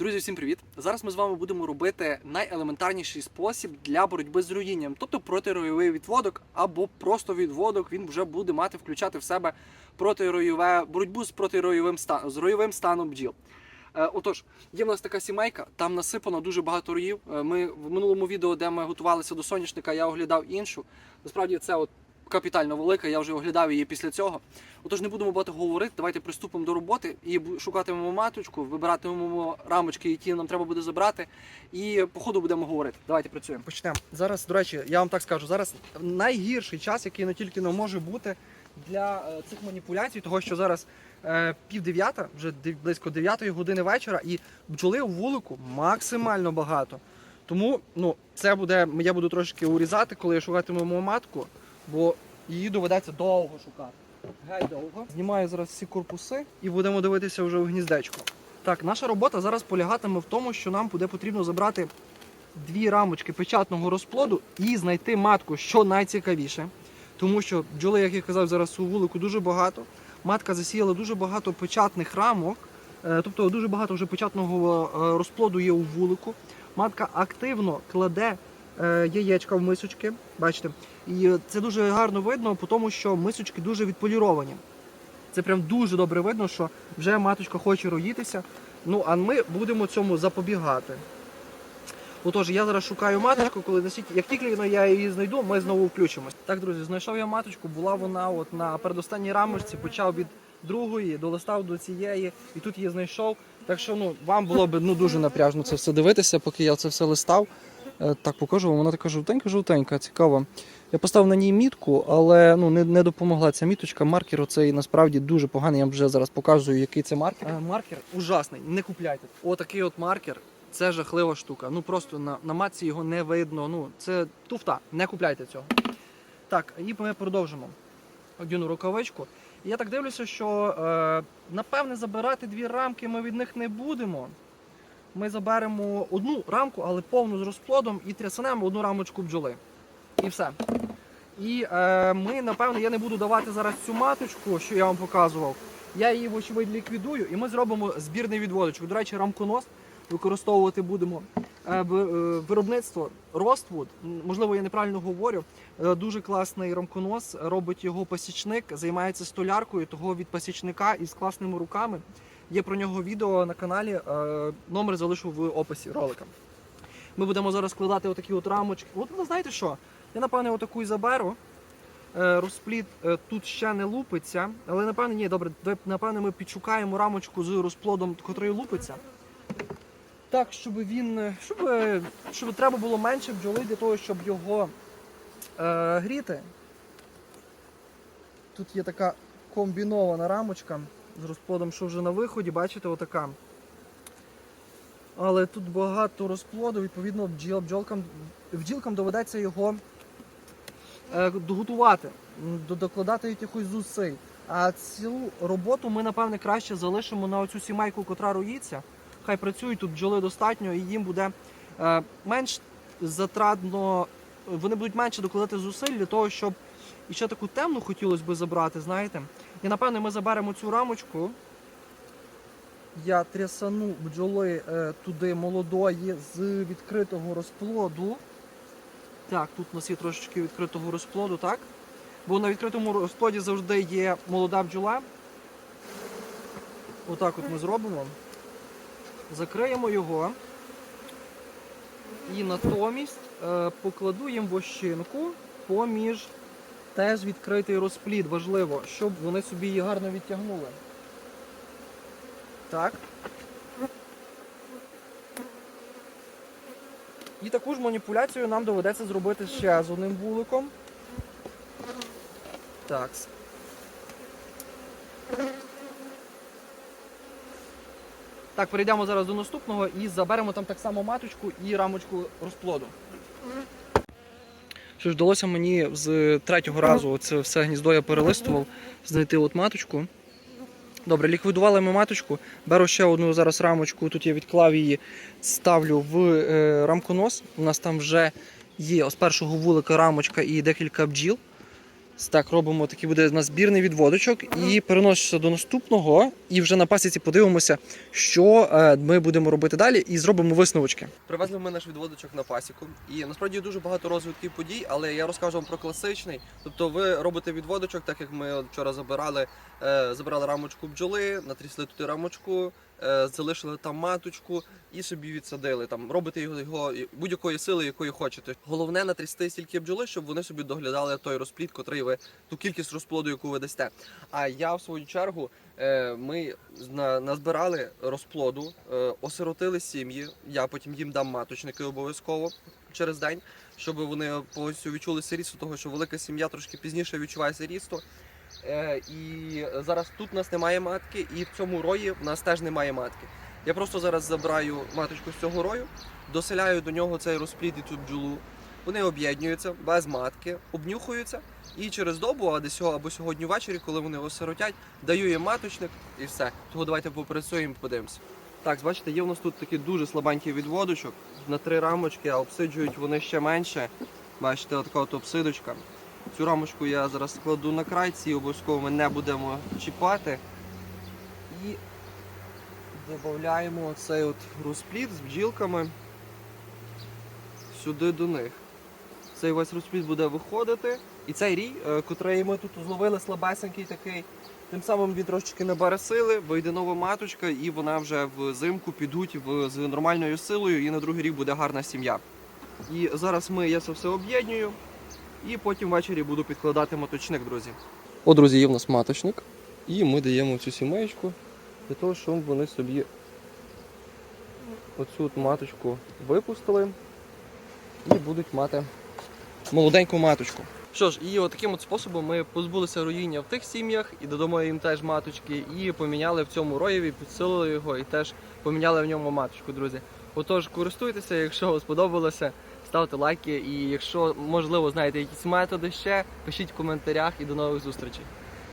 Друзі, всім привіт! Зараз ми з вами будемо робити найелементарніший спосіб для боротьби з руїнням, тобто протиройовий відводок або просто відводок. Він вже буде мати включати в себе протиройове боротьбу з протиройовим станом з ройовим станом бджіл. Е, Отож, є в нас така сімейка, там насипано дуже багато роїв. Е, Ми в минулому відео, де ми готувалися до соняшника, я оглядав іншу. Насправді це от капітально велика, я вже оглядав її після цього. Отож, не будемо багато говорити. Давайте приступимо до роботи і шукатимемо маточку, вибиратимемо рамочки, які нам треба буде забрати. І по ходу будемо говорити. Давайте працюємо. Почнемо. Зараз, до речі, я вам так скажу, зараз найгірший час, який не тільки не може бути для е, цих маніпуляцій, того що зараз е, пів дев'ята, вже близько дев'ятої години вечора, і бджоли у вулику максимально багато. Тому ну, це буде, я буду трошки урізати, коли я шукатиму матку, бо її доведеться довго шукати. Гай довго. Знімаю зараз всі корпуси і будемо дивитися вже в гніздечко. Так, наша робота зараз полягатиме в тому, що нам буде потрібно забрати дві рамочки печатного розплоду і знайти матку, що найцікавіше. Тому що бджоли, як я казав, зараз у вулику дуже багато. Матка засіяла дуже багато печатних рамок, е, тобто дуже багато вже печатного е, розплоду є у вулику. Матка активно кладе яєчка в мисочки, бачите. І е, це дуже гарно видно, тому що мисочки дуже відполіровані. Це прям дуже добре видно, що вже маточка хоче роїтися. Ну, а ми будемо цьому запобігати. Отож, я зараз шукаю маточку, коли настільки, як тільки я її знайду, ми знову включимось. Так, друзі, знайшов я маточку, була вона от на передостанній рамочці, почав від другої, долистав до цієї, і тут її знайшов. Так що ну, вам було б ну, дуже напряжно це все дивитися, поки я це все листав. Е, Так, покажу вам, вона така жовтенька-жовтенька, цікава. Я поставив на ній мітку, але ну, не, не допомогла ця міточка. Маркер оцей насправді дуже поганий. Я вам вже зараз показую, який це маркер. Е, маркер ужасний, не купляйте. Отакий от маркер. Це жахлива штука. Ну просто на, на матці його не видно. Ну, це туфта. Не купляйте цього. Так, і ми продовжимо. Одіну рукавичку. Я так дивлюся, що е, напевне забирати дві рамки ми від них не будемо. Ми заберемо одну рамку, але повну з розплодом, і трясанемо одну рамочку бджоли. І все. І е, ми, напевне, я не буду давати зараз цю маточку, що я вам показував. Я її, вочевидь, ліквідую, і ми зробимо збірний відводочок. До речі, рамконос використовувати будемо е, е, виробництво. М, Можливо, я неправильно говорю. Е, Дуже класний рамконос, робить його пасічник, займається столяркою, того від пасічника із класними руками. Є про нього відео на каналі. е, Номер залишу в описі ролика. Ми будемо зараз складати отакі от рамочки. От ви знаєте що? Я напевне отаку і заберу. Е, Розпліт е, тут ще не лупиться, але напевне ні, добре, напевне ми підшукаємо рамочку з розплодом, котрий лупиться. Так, щоб він. Щоб, щоб треба було менше бджоли для того, щоб його е, гріти. Тут є така комбінована рамочка з розплодом, що вже на виході, бачите, отака. Але тут багато розплоду, відповідно, бджіл, бджолкам, бджілкам доведеться його е, готувати, докладати якихось зусиль. А цю роботу ми, напевне, краще залишимо на оцю сімейку, котра роїться. Хай працюють тут бджоли достатньо, і їм буде е, менш затратно, вони будуть менше докладати зусиль для того, щоб і ще таку темну хотілося б забрати, знаєте. І напевне ми заберемо цю рамочку. Я трясану бджоли е, туди молодої з відкритого розплоду. Так, тут у нас є трошечки відкритого розплоду, так? Бо на відкритому розплоді завжди є молода бджола. Отак от ми зробимо. Закриємо його. І натомість е, покладу їм вощинку поміж теж відкритий розплід. Важливо, щоб вони собі її гарно відтягнули. Так. І таку ж маніпуляцію нам доведеться зробити ще з одним вуликом. Так. Так, перейдемо зараз до наступного і заберемо там так само маточку і рамочку розплоду. Що ж, вдалося мені з третього разу це все гніздо я перелистував, знайти от маточку. Добре, ліквідували ми маточку. Беру ще одну зараз рамочку. Тут я відклав її, ставлю в е, рамконос. У нас там вже є з першого вулика рамочка і декілька бджіл. Так, робимо такий буде у нас збірний відводочок і переносишся до наступного. І вже на пасіці подивимося, що е, ми будемо робити далі, і зробимо висновочки. Привезли ми наш відводочок на пасіку. І насправді дуже багато розвитків подій, але я розкажу вам про класичний. Тобто ви робите відводочок, так як ми вчора забирали, е, забирали рамочку бджоли, натрісли туди рамочку, залишили там маточку і собі відсадили. Там робите його, його будь-якої сили, якої хочете. Головне натрісти стільки бджоли, щоб вони собі доглядали той розплід, котрий ви ту кількість розплоду, яку ви дасте. А я в свою чергу е, ми на- назбирали розплоду, е, осиротили сім'ї. Я потім їм дам маточники обов'язково через день, щоб вони повністю відчули сирісту, того що велика сім'я трошки пізніше відчуває сирісту. Е, і зараз тут у нас немає матки, і в цьому рої в нас теж немає матки. Я просто зараз забираю маточку з цього рою, доселяю до нього цей розплід і цю бджолу. Вони об'єднуються без матки, обнюхуються, і через добу, а десь або сьогодні ввечері, коли вони осиротять, даю їм маточник і все. Того давайте попрацюємо, подивимося. Так, бачите, є у нас тут такий дуже слабенький відводочок на три рамочки, а обсиджують вони ще менше. Бачите, така от обсидочка. Цю рамочку я зараз складу на край, ці обов'язково ми не будемо чіпати. І додаємо цей от розплід з бджілками сюди до них. Цей весь розплід буде виходити. І цей рій, е, котрий ми тут зловили, слабесенький такий, тим самим він трошечки набере сили, вийде нова маточка, і вона вже взимку підуть з нормальною силою, і на другий рік буде гарна сім'я. І зараз ми я це все об'єднюю, і потім ввечері буду підкладати маточник, друзі. О, друзі, є в нас маточник, і ми даємо цю сімеєчку для того, щоб вони собі оцю от маточку випустили і будуть мати молоденьку маточку. Що ж, і от таким от способом ми позбулися руїння в тих сім'ях і додамо їм теж маточки, і поміняли в цьому роєві, підсилили його і теж поміняли в ньому маточку, друзі. Отож, користуйтеся, якщо вам сподобалося, ставте лайки. І якщо можливо знаєте якісь методи ще, пишіть в коментарях і до нових зустрічей.